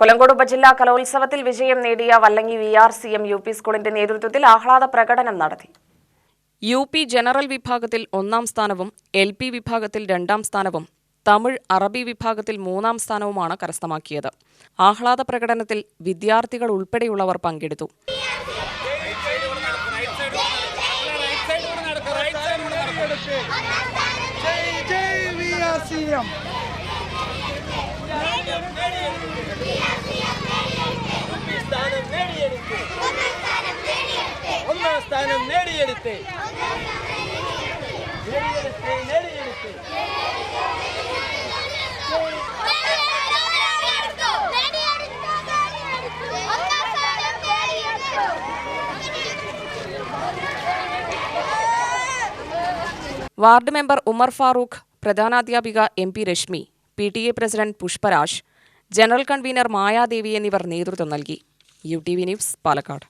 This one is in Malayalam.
കൊല്ലങ്കോട് ഉപജില്ലാ കലോത്സവത്തിൽ വിജയം നേടിയ Vallangi V R C M U P സ്കൂളിന്റെ നേതൃത്വത്തിൽ ആഹ്ലാദ പ്രകടനം നടത്തി. യു പി ജനറൽ വിഭാഗത്തിൽ ഒന്നാം സ്ഥാനവും എൽ പി വിഭാഗത്തിൽ രണ്ടാം സ്ഥാനവും തമിഴ് അറബി വിഭാഗത്തിൽ മൂന്നാം സ്ഥാനവുമാണ് കരസ്ഥമാക്കിയത്. ആഹ്ലാദ പ്രകടനത്തിൽ വിദ്യാർത്ഥികൾ ഉൾപ്പെടെയുള്ളവർ പങ്കെടുത്തു. ജയ് ജയ് വി ആർ സി എം സ്ഥാനം നേടിയെടുത്ത് ഒന്നാം സ്ഥാനം നേടിയെടുത്ത്. Ward member Umar Farooq പ്രധാനാധ്യാപിക M P Rashmi P T A president Pushparaj general convener Mayadevi എന്നിവർ നേതൃത്വം നൽകി. U T V news Palakkad.